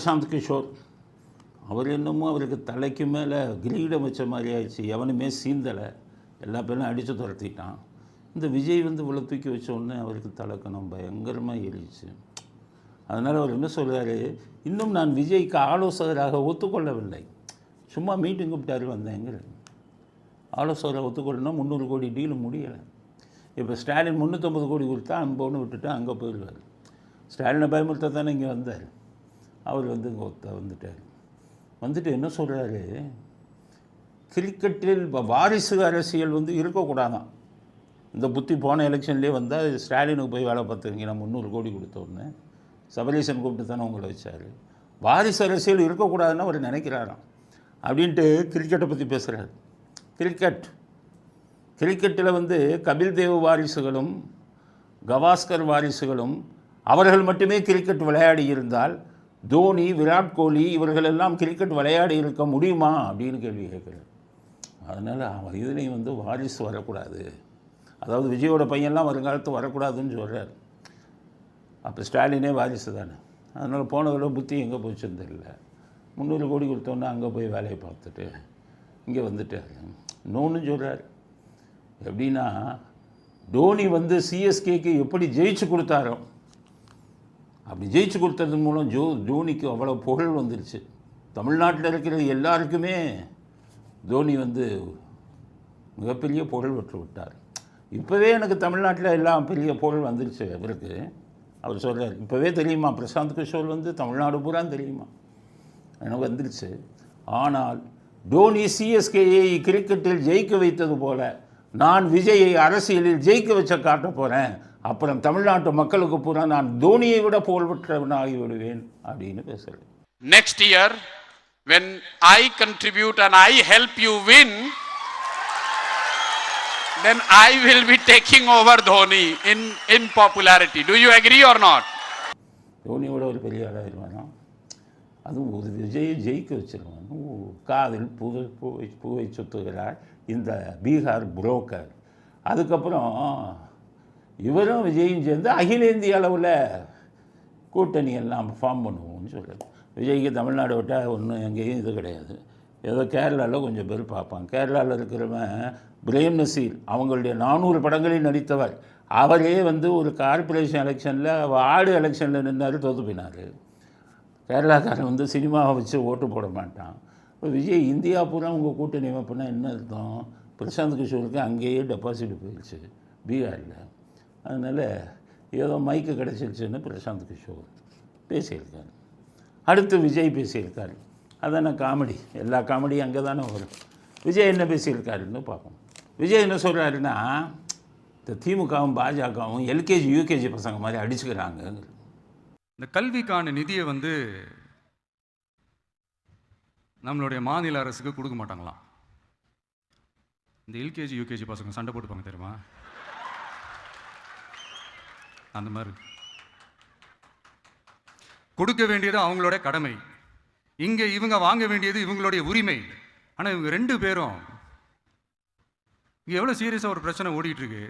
பிரசாந்த் கிஷோர். அவர் என்னமோ அவருக்கு தலைக்கு மேலே கிரீடம் வச்ச மாதிரி ஆயிடுச்சு. எவனுமே சீந்தலை. எல்லா பேரும் அடித்து துரத்திட்டான். இந்த விஜய் வந்து இவ்வளோ தூக்கி வச்ச உடனே அவருக்கு தலைக்கணம் பயங்கரமாக ஏறிச்சு அதனால் அவர் என்ன சொல்கிறாரு இன்னும் நான் விஜய்க்கு ஆலோசகராக ஒத்துக்கொள்ளவில்லை. சும்மா மீட்டிங் கூப்பிட்டாரு வந்தேங்கிற. ஆலோசகரை ஒத்துக்கொள்ளணும் முந்நூறு கோடி டீல் முடியலை. இப்போ ஸ்டாலின் முந்நூற்றம்பது கோடி கொடுத்தா அன்போன்னு விட்டுட்டு அங்கே போயிடுவார். ஸ்டாலினை பயமுறுத்த தானே இங்கே வந்தார். அவர் வந்து இங்கே வந்துட்டார். வந்துட்டு என்ன சொல்கிறாரு கிரிக்கெட்டில் இப்போ வாரிசு அரசியல் வந்து இருக்கக்கூடாதான். இந்த புத்தி போன எலெக்ஷன்லேயே வந்தால் ஸ்டாலினுக்கு போய் வேலை பார்த்துருங்க நான் முந்நூறு கோடி கொடுத்தோடனே சபரீசன் கூப்பிட்டு தானே உங்களை வச்சார். வாரிசு அரசியல் இருக்கக்கூடாதுன்னு அவர் நினைக்கிறாராம். அப்படின்ட்டு கிரிக்கெட்டை பற்றி பேசுகிறார் கிரிக்கெட் கிரிக்கெட்டில் வந்து கபில் தேவ் வாரிசுகளும் கவாஸ்கர் வாரிசுகளும் அவர்கள் மட்டுமே கிரிக்கெட் விளையாடி இருந்தால் தோனி விராட் கோலி இவர்களெல்லாம் கிரிக்கெட் விளையாடி இருக்க முடியுமா அப்படின்னு கேள்வி கேட்குறாரு. அதனால் அவன் இதுலேயும் வந்து வாரிசு வரக்கூடாது. அதாவது விஜயோட பையன்லாம் வருங்காலத்து வரக்கூடாதுன்னு சொல்கிறார் அப்போ ஸ்டாலினே வாரிசு தானே. அதனால் போன தடவை புத்தி எங்கே போச்சுன்னு தெரியல. முந்நூறு கோடி கொடுத்தோன்னே அங்கே போய் வேலையை பார்த்துட்டு இங்கே வந்துட்டார். இன்னொன்று சொல்கிறார் எப்படின்னா டோனி வந்து சிஎஸ்கேக்கு எப்படி ஜெயிச்சு கொடுத்தாரோ அப்படி ஜெயிச்சு கொடுத்தது மூலம் ஜோ தோனிக்கு அவ்வளோ புகழ் வந்துருச்சு. தமிழ்நாட்டில் இருக்கிற எல்லாருக்குமே தோனி வந்து மிகப்பெரிய புகழ் பெற்று விட்டார். இப்போவே எனக்கு தமிழ்நாட்டில் எல்லாம் பெரிய புகழ் வந்துருச்சு அவருக்கு அவர் சொல்கிறார் இப்போவே தெரியுமா பிரசாந்த் கிஷோர் வந்து தமிழ்நாடு பூரா தெரியுமா? எனக்கு வந்துருச்சு. ஆனால் டோனி சிஎஸ்கேயை கிரிக்கெட்டில் ஜெயிக்க வைத்தது போல நான் விஜயை அரசியலில் ஜெயிக்க வச்ச காட்ட போகிறேன் அப்புறம் தமிழ்நாட்டு மக்களுக்கு பூரா நான் தோனியை விட புகழ்பெற்றவனாகி விடுவேன் அப்படின்னு பேசுகிறேன் Next year, when I contribute and I help you win, then I will be taking over Dhoni in, in popularity. Do you agree or not? தோனியோட ஒரு பெரிய ஆளாயிருவானா அதுவும் ஒரு விஜயை ஜெயிக்க வச்சிருவான் காதில் பூவை பூவை பூவை சுத்துகிறார் இந்த பீகார் புரோக்கர் அதுக்கப்புறம் இவரும் விஜயும் சேர்ந்து அகில இந்திய அளவில் கூட்டணி எல்லாம் ஃபார்ம் பண்ணுவோம்னு சொல்கிறார் விஜய்க்கு தமிழ்நாடு விட்டால் ஒன்றும் எங்கேயும் இது கிடையாது. ஏதோ கேரளாவில் கொஞ்சம் பேர் பார்ப்பான் கேரளாவில் இருக்கிறவன் பிரேம் நசீர் அவங்களுடைய நானூறு படங்களில் நடித்தவர். அவரே வந்து ஒரு கார்ப்பரேஷன் எலெக்ஷனில் வார்டு எலெக்ஷனில் நின்னார் தோத்து போயினார். கேரளாக்காரன் வந்து சினிமாவை வச்சு ஓட்டு போட மாட்டான். இப்போ விஜய் இந்தியா பூரா உங்கள் கூட்டணி அமைப்புனா என்ன அர்த்தம்? பிரசாந்த் கிஷோருக்கு அங்கேயே டெபாசிட் போயிடுச்சு. பீகாரில். அதனால் ஏதோ மைக்கு கிடச்சிருச்சுன்னு பிரசாந்த் கிஷோர் பேசியிருக்காரு. அடுத்து விஜய் பேசியிருக்காரு. அதான காமெடி எல்லா காமெடியும் அங்கே தானே வரும். விஜய் என்ன பேசியிருக்காருன்னு பார்ப்போம். விஜய் என்ன சொல்கிறாருன்னா இந்த திமுகவும் பாஜகவும் எல்கேஜி யூகேஜி பசங்க மாதிரி அடிச்சுக்கிறாங்க இந்த கல்விக்கான நிதியை வந்து நம்மளுடைய மாநில அரசுக்கு கொடுக்க மாட்டாங்களாம். இந்த எல்கேஜி யூகேஜி பசங்க சண்டை போட்டுப்பாங்க தெரியுமா? அந்த மாதிரி. கொடுக்க வேண்டியது அவங்களோட கடமை. இங்கே இவங்க வாங்க வேண்டியது இவங்களுடைய உரிமை. ஆனால் இவங்க ரெண்டு பேரும் இங்கே எவ்வளோ சீரியஸாக ஒரு பிரச்சனை ஓடிட்டுருக்கு.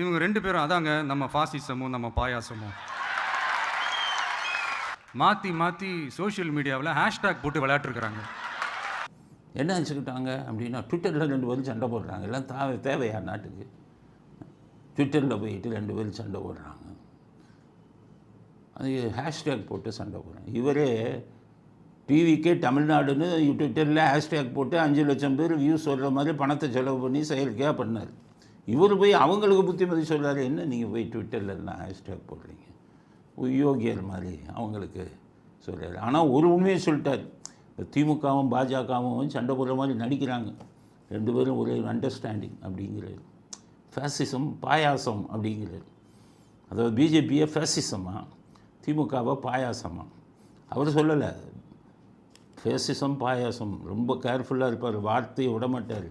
இவங்க ரெண்டு பேரும் அதாங்க நம்ம பாசிசமும் நம்ம பாயாசமும். மாற்றி மாற்றி சோஷியல் மீடியாவில் ஹேஷ்டேக் போட்டு விளையாட்டுருக்குறாங்க. என்ன நினச்சிக்கிட்டாங்க அப்படின்னா ட்விட்டரில் ரெண்டு பேரும் சண்டை போடுறாங்க. எல்லாம் தேவை தேவையா நாட்டுக்கு? ட்விட்டரில் போயிட்டு ரெண்டு பேரும் சண்டை போடுறாங்க. அது ஹேஷ்டேக் போட்டு சண்டை போடுறாங்க. இவரே டிவிக்கே தமிழ்நாடுன்னு ட்விட்டரில் ஹேஷ்டேக் போட்டு அஞ்சு லட்சம் பேர் வியூஸ் சொல்கிற மாதிரி பணத்தை செலவு பண்ணி செயற்கையாக பண்ணார். இவர் போய் அவங்களுக்கு புத்திமதி சொல்கிறார் என்ன நீங்கள் போய் ட்விட்டரில் எல்லாம் ஹேஷ்டேக் போடுறீங்க? யோகியர் மாதிரி அவங்களுக்கு சொல்கிறார் ஆனால் ஒரு உண்மையை சொல்லிட்டார். இப்போ திமுகவும் பாஜகவும் சண்டை போடுற மாதிரி நடிக்கிறாங்க. ரெண்டு பேரும் ஒரு அண்டர்ஸ்டாண்டிங் அப்படிங்கிறது ஃபேசிசம் பாயாசம் அப்படிங்கிறது. அதாவது பிஜேபியை ஃபேசிசமாக திமுகவை பாயாசமாக அவர் சொல்லலை. ஃபேசிசம் பாயாசம் ரொம்ப கேர்ஃபுல்லாக இருப்பார் வார்த்தையை விட மாட்டார்.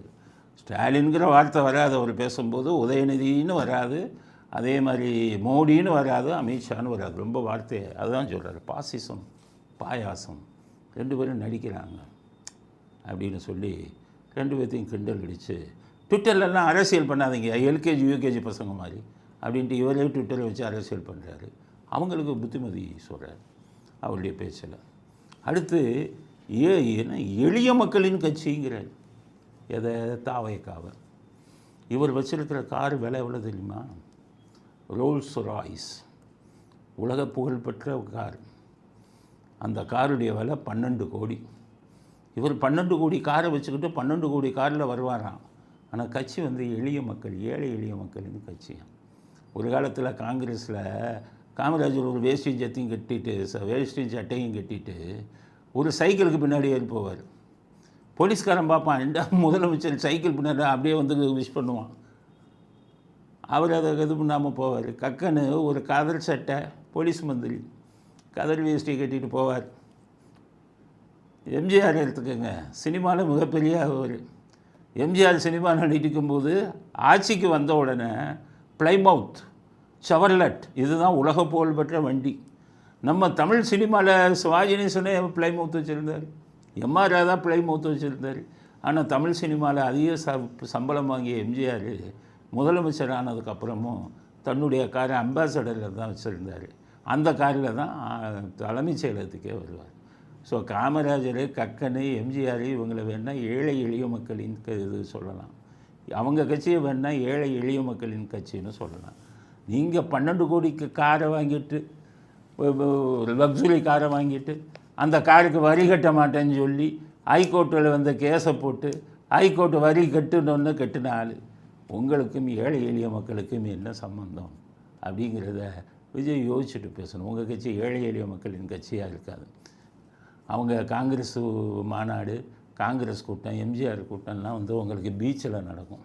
ஸ்டாலின்கிற வார்த்தை வராது அவர் பேசும்போது. உதயநிதினு வராது. அதே மாதிரி மோடின்னு வராது அமித்ஷான்னு வராது. ரொம்ப வார்த்தையை அதுதான் சொல்கிறார் பாசிசம் பாயாசம் ரெண்டு பேரும் நடிக்கிறாங்க அப்படின்னு சொல்லி ரெண்டு பேர்த்தையும் கிண்டல் அடித்து ட்விட்டர்லலாம் அரசியல் பண்ணாதீங்க. எல்கேஜி யூகேஜி பசங்க மாதிரி. அப்படின்ட்டு இவரே ட்விட்டரை வச்சு அரசியல் பண்ணுறாரு அவங்களுக்கு புத்திமதி சொல்கிறார் அவருடைய பேச்சில். அடுத்து ஏ என்ன எளிய மக்களின் கட்சிங்கிறார். எதை? தாவைக்காவை இவர் வச்சிருக்கிற கார் விலை எவ்வளோ தெரியுமா? ரோல்ஸ் ராய்ஸ் உலக புகழ்பெற்ற கார். அந்த காருடைய விலை பன்னெண்டு கோடி. இவர் பன்னெண்டு கோடி காரை வச்சுக்கிட்டு பன்னெண்டு கோடி காரில் வருவாராம். ஆனால் கட்சி வந்து எளிய மக்கள் ஏழை எளிய மக்களின் கட்சி. ஒரு காலத்தில் காங்கிரஸில் காமராஜர் ஒரு வேஷ்டி சத்தையும் கட்டிட்டு ச- வேஷ்டி சட்டையும் கட்டிட்டு ஒரு சைக்கிளுக்கு பின்னாடி ஏறி போவார். போலீஸ்காரன் பார்ப்பான் இந்த முதலமைச்சர் சைக்கிள் பின்னாடி அப்படியே வந்து விஷ் பண்ணுவான். அவர் அதை இது பண்ணாமல் போவார். கக்கனு ஒரு கதர் சட்டை போலீஸ் மந்திரி கதர் வேஷ்டியை கட்டிட்டு போவார். எம்ஜிஆர் எடுத்துக்கோங்க சினிமாவில் மிகப்பெரிய அவர். எம்ஜிஆர் சினிமா நடிக்கும்போது ஆட்சிக்கு வந்த உடனே பிளைமவுத் செவர்லட் இதுதான் உலக புகழ்பெற்ற வண்டி. நம்ம தமிழ் சினிமாவில் சிவாஜி கணேசனே பிளைமவுத் வச்சுருந்தார். எம்ஆர் ராதா பிளைமவுத் வச்சுருந்தார். ஆனால் தமிழ் சினிமாவில் அதிக ச சம்பளம் வாங்கிய எம்ஜிஆர் முதலமைச்சர் ஆனதுக்கப்புறமும் தன்னுடைய காரை அம்பாசடரில் தான் வச்சுருந்தார். அந்த காரில் தான் தலைமைச் செயலகத்துக்கே வருவார். ஸோ காமராஜர் கக்கனு எம்ஜிஆர் இவங்களை வேணால் ஏழை எளிய மக்களின் க- இது சொல்லலாம். அவங்க கட்சியை வேணால் ஏழை எளிய மக்களின் கட்சின்னு சொல்லலாம். நீங்கள் பன்னெண்டு கோடிக்கு காரை வாங்கிட்டு லக்ஸுரி காரை வாங்கிட்டு அந்த காருக்கு வரி கட்ட மாட்டேன்னு சொல்லி ஹைகோர்ட்டில் வந்த கேஸை போட்டு ஹைகோர்ட்டு வரி கட்டுனோன்னு கட்டின ஆள் உங்களுக்கும் ஏழை எளிய மக்களுக்கும் என்ன சம்மந்தம் அப்படிங்கிறத விஜய் யோசிச்சுட்டு பேசணும். உங்கள் கட்சி ஏழை எளிய மக்களின் கட்சியாக இருக்காது. அவங்க காங்கிரஸ் மாநாடு காங்கிரஸ் கூட்டம் எம்ஜிஆர் கூட்டம்லாம் வந்து உங்களுக்கு பீச்சில் நடக்கும்.